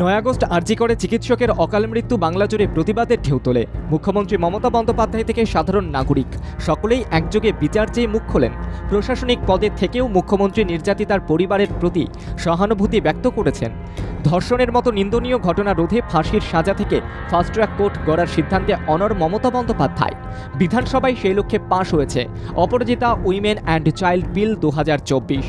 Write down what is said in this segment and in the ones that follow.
নয় আগস্ট আর্জি করে চিকিৎসকের অকাল মৃত্যু বাংলা জুড়ে প্রতিবাদের ঢেউ তোলে। মুখ্যমন্ত্রী মমতা বন্দ্যোপাধ্যায় থেকে সাধারণ নাগরিক। সকলেই একযোগে বিচার চেয়ে মুখ খোলেন। প্রশাসনিক পদে থেকেও মুখ্যমন্ত্রী নির্যাতিতার পরিবারের প্রতি সহানুভূতি ব্যক্ত করেছেন। ধর্ষণের মতো নিন্দনীয় ঘটনা রোধে ফাঁসির সাজা থেকে ফাস্ট ট্র্যাক কোর্ট গড়ার সিদ্ধান্তে অনর মমতা বন্দ্যোপাধ্যায়। বিধানসভায় সেই লক্ষ্যে পাশ হয়েছে। Aparajita, women and child bill দু হাজার চব্বিশ।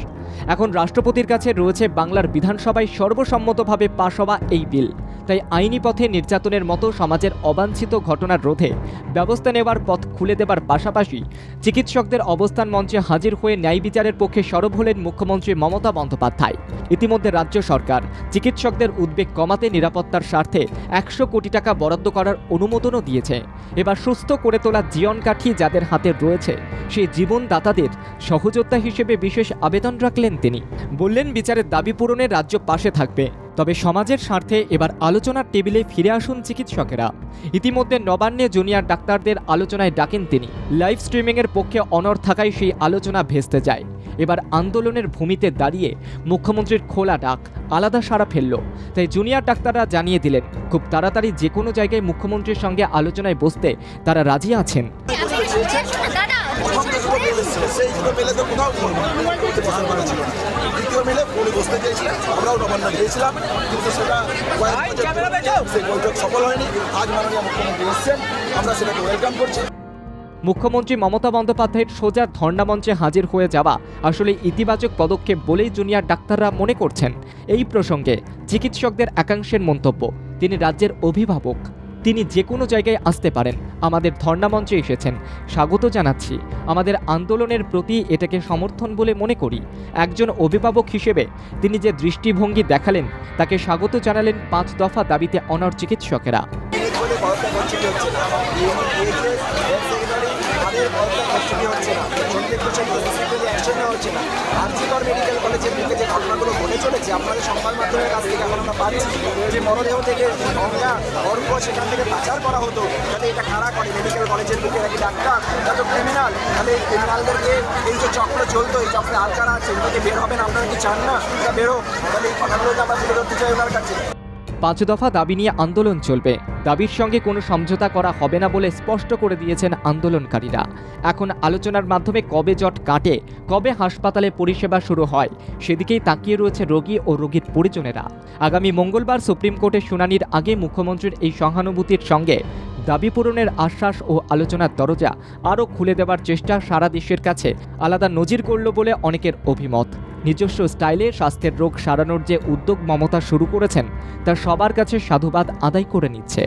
এখন রাষ্ট্রপতির কাছে রয়েছে বাংলার বিধানসভায় সর্বসম্মতভাবে পাশ হওয়া এই বিল। তাই আইনি পথে নির্যাতনের মতো সমাজের অবাঞ্ছিত ঘটনার রোধে ব্যবস্থা নেওয়ার পথ খুলে দেবার পাশাপাশি চিকিৎসকদের অবস্থান মঞ্চে হাজির হয়ে ন্যায় বিচারের পক্ষে সরব হলেন মুখ্যমন্ত্রী মমতা বন্দ্যোপাধ্যায়। ইতিমধ্যে রাজ্য সরকার চিকিৎসকদের উদ্বেগ কমাতে নিরাপত্তার স্বার্থে একশো কোটি টাকা বরাদ্দ করার অনুমোদনও দিয়েছে। এবার সুস্থ করে তোলা জীবন কাঠি যাদের হাতে রয়েছে, সেই জীবনদাতাদের সহযোদ্ধা হিসেবে বিশেষ আবেদন রাখলেন তিনি। বললেন, বিচারের দাবি পূরণে রাজ্য পাশে থাকবে। তবে সমাজের স্বার্থে এবার আলোচনার টেবিলে ফিরে আসুন চিকিৎসকেরা। ইতিমধ্যে নবান্নে জুনিয়র ডাক্তারদের আলোচনায় ডাকেন তিনি। লাইভ স্ট্রিমিংয়ের পক্ষে অনর থাকায় সেই আলোচনা ভেস্তে যায়। এবার আন্দোলনের ভূমিতে দাঁড়িয়ে মুখ্যমন্ত্রীর খোলা ডাক, আলাদা সাড়া ফেলল। তাই জুনিয়র ডাক্তাররা জানিয়ে দিলেন, খুব তাড়াতাড়ি যে কোনো জায়গায় মুখ্যমন্ত্রীর সঙ্গে আলোচনায় বসতে তারা রাজি আছেন। মুখ্যমন্ত্রী মমতা বন্দ্যোপাধ্যায়ের সোজা ধর্ণামঞ্চে হাজির হয়ে যাওয়া আসলে ইতিবাচক পদক্ষেপ বলেই জুনিয়র ডাক্তাররা মনে করছেন। এই প্রসঙ্গে চিকিৎসকদের একাংশের মন্তব্য, তিনি রাজ্যের অভিভাবক। তিনি যে কোনো জায়গায় আসতে পারেন আমাদের ধর্ণামঞ্চে এসেছেন স্বাগত জানাচ্ছি আমাদের আন্দোলনের প্রতি এটাকে সমর্থন বলে মনে করি একজন অভিভাবক হিসেবে তিনি যে দৃষ্টিভঙ্গি দেখালেন তাকে স্বাগত জানালেন পাঁচ দফা দাবিতে অনর চিকিৎসকেরা হচ্ছে না হচ্ছে না। আরজিকর মেডিকেল কলেজের দিকে যে ঘটনাগুলো ঘটে চলেছে, আপনাদের সংবাদ মাধ্যমের কাছ থেকে এখন আমরা পাচ্ছি যে মরদেহ থেকে গঙ্গা অর্ঘ সেখান থেকে পাচার করা হতো। যাতে এটা কারা করে? মেডিকেল কলেজের বুকে নাকি ডাক্তার? যাতে ক্রিমিনাল তাহলে এই ক্রিমিনালদেরকে এই যে চক্র চলতো, এই চক্রে আর কারা আছে? এগুলোকে বের হবেন? আপনারা কি চান না? বেরো। তাহলে এই কথাগুলোকে আমরা তুলে ধরতে চাই ওনার কাছে। পাঁচ দফা দাবি নিয়ে আন্দোলন চলবে। দাবির সঙ্গে কোনো সমঝোতা করা হবে না বলে স্পষ্ট করে দিয়েছেন আন্দোলনকারীরা। এখন আলোচনার মাধ্যমে কবে জট কাটে, কবে হাসপাতালে পরিষেবা শুরু হয়, সেদিকেই তাকিয়ে রয়েছে রোগী ও রোগীর পরিজনেরা। আগামী মঙ্গলবার সুপ্রিম কোর্টের শুনানির আগে মুখ্যমন্ত্রীর এই সহানুভূতির সঙ্গে দাবি পূরণের আশ্বাস ও আলোচনার দরজা আরও খুলে দেওয়ার চেষ্টা সারা দেশের কাছে। আলাদা নজির করল বলে অনেকের অভিমত। নিজস্ব স্টাইলে স্বাস্থ্যের রোগ সারানোর যে উদ্যোগ মমতা শুরু করেছেন, তা সবার কাছে সাধুবাদ আদায় করে নিচ্ছে।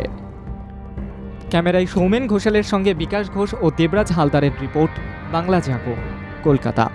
ক্যামেরায় সৌমেন ঘোষালের সঙ্গে বিকাশ ঘোষ ও দেবরাজ হালদারের রিপোর্ট, বাংলা জাগো, কলকাতা।